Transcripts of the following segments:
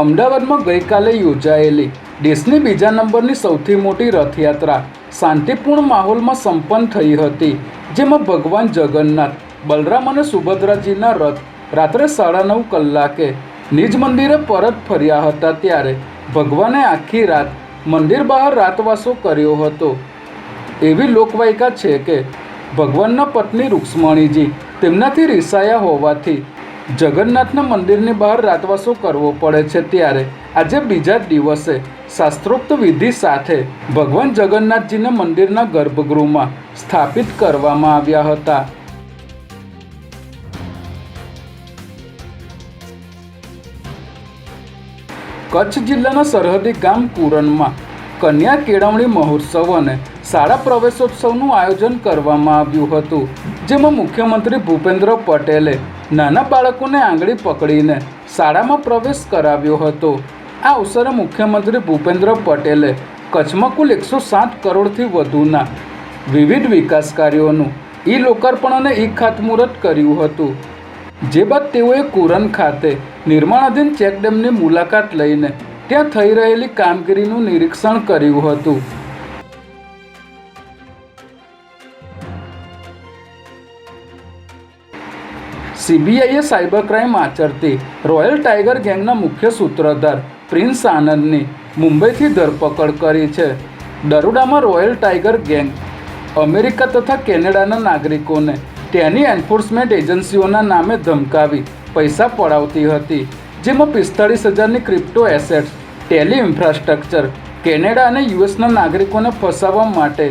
અમદાવાદમાં ગઈકાલે યોજાયેલી દેશની બીજા નંબરની સૌથી મોટી રથયાત્રા શાંતિપૂર્ણ માહોલમાં સંપન્ન થઈ હતી, જેમાં ભગવાન જગન્નાથ, બલરામ અને સુભદ્રાજીના રથ રાત્રે સાડા નવ કલાકે નિજ મંદિરે પરત ફર્યા હતા ત્યારે ભગવાને આખી રાત મંદિર બહાર રાતવાસો કર્યો હતો. એવી લોકવાયકા છે કે ભગવાનના પત્ની રૂક્ષ્મણીજી તેમનાથી રિસાયા હોવાથી જગન્નાથના મંદિરની બહાર રાતવાસો કરવો પડે છે ત્યારે આજે બીજા દિવસે શાસ્ત્રોક્ત વિધિ સાથે ભગવાન જગન્નાથજીને મંદિરના ગર્ભગૃહમાં સ્થાપિત કરવામાં આવ્યા હતા. કચ્છ જિલ્લાના સરહદી ગામ કુરનમાં કન્યા કેળવણી મહોત્સવ અને શાળા પ્રવેશોત્સવનું આયોજન કરવામાં આવ્યું હતું, જેમાં મુખ્યમંત્રી ભૂપેન્દ્ર પટેલે નાના બાળકોને આંગળી પકડીને શાળામાં પ્રવેશ કરાવ્યો હતો. આ અવસરે મુખ્યમંત્રી ભૂપેન્દ્ર પટેલે કચ્છમાં કુલ એકસો સાત કરોડથી વધુના વિવિધ વિકાસ કાર્યોનું ઈ લોકાર્પણ અને ઈ ખાતમુહૂર્ત કર્યું હતું. જે બાદ તેઓએ કુરન ખાતે નિર્માણાધીન ચેકડેમની મુલાકાત લઈને ત્યાં થઈ રહેલી કામગીરીનું નિરીક્ષણ કર્યું હતું. સીબીઆઈએ સાયબર ક્રાઇમ આચરતી રોયલ ટાઈગર ગેંગના મુખ્ય સૂત્રધાર પ્રિન્સ આનંદની મુંબઈથી ધરપકડ કરી છે. દરોડામાં રોયલ ટાઈગર ગેંગ, અમેરિકા તથા કેનેડાના નાગરિકોને તેની એન્ફોર્સમેન્ટ એજન્સીઓના નામે ધમકાવી પૈસા પડાવતી હતી, જેમાં પિસ્તાળીસ હજારની crypto assets, tele infrastructure, Canada અને યુએસના નાગરિકોને ફસાવવા માટે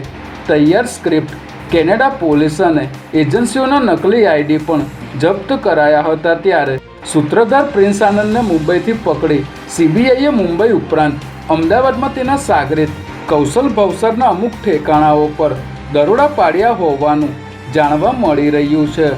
તૈયાર સ્ક્રિપ્ટ કેનેડા પોલીસ અને એજન્સીઓના નકલી આઈડી પણ જપ્ત કરાયા હતા ત્યારે સૂત્રધાર પ્રિન્સ આનંદને મુંબઈથી પકડી સીબીઆઈએ મુંબઈ ઉપરાંત અમદાવાદમાં તેના સાગરિત કૌશલ ભવસરના અમુક ઠેકાણાઓ પર દરોડા પાડ્યા હોવાનું જાણવા મળી રહ્યું છે.